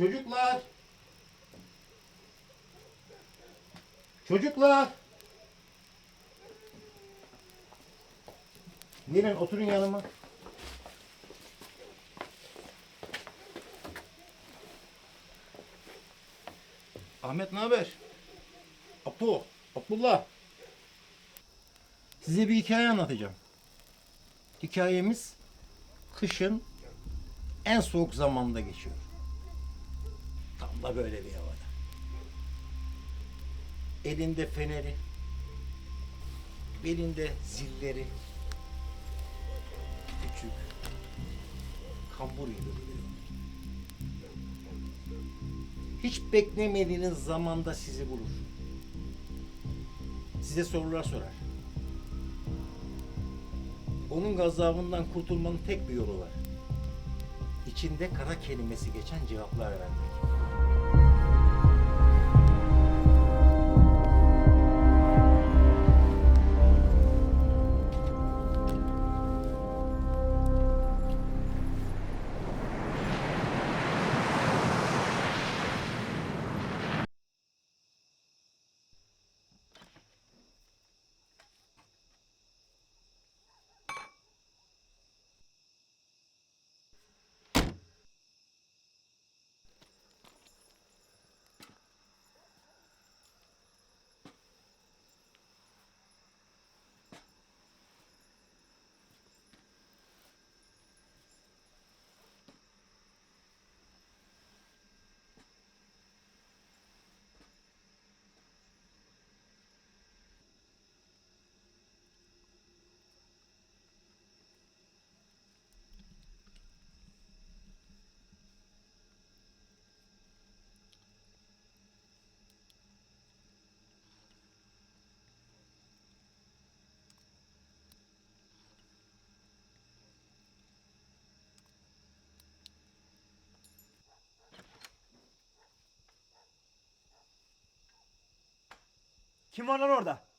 Çocuklar. Çocuklar. Gelin oturun yanıma. Ahmet ne haber? Apo, Abdullah. Size bir hikaye anlatacağım. Hikayemiz kışın en soğuk zamanda geçiyor. Tam da böyle bir havada. Elinde feneri, belinde zilleri, küçük, kambur gibi duruyor. Hiç beklemediğiniz zamanda sizi bulur. Size sorular sorar. Onun gazabından kurtulmanın tek bir yolu var. İçinde kara kelimesi geçen cevaplar vermek. Kim var lan orada?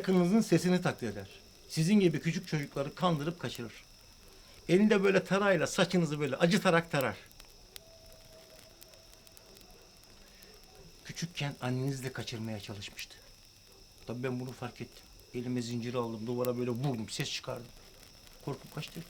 Yakınınızın sesini taklit eder. Sizin gibi küçük çocukları kandırıp kaçırır. Elinde böyle tarayla saçınızı böyle acıtarak tarar. Küçükken annenizle kaçırmaya çalışmıştı. Tabii ben bunu fark ettim. Elime zinciri aldım, duvara böyle vurdum, ses çıkardım. Korkup kaçtı.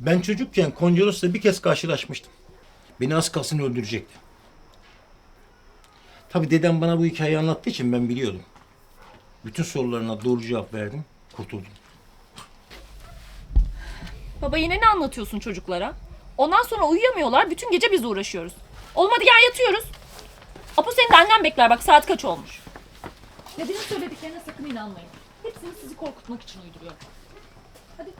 Ben çocukken Koncolos'la bir kez karşılaşmıştım. Beni az kalsın öldürecekti. Tabi dedem bana bu hikayeyi anlattığı için ben biliyordum. Bütün sorularına doğru cevap verdim, kurtuldum. Baba yine ne anlatıyorsun çocuklara? Ondan sonra uyuyamıyorlar. Bütün gece biz uğraşıyoruz. Olmadı gel yatıyoruz. Apo senin de annen bekler bak saat kaç olmuş. Neden'in söylediklerine sakın inanmayın. Hepsini sizi korkutmak için uyduruyor. Hadi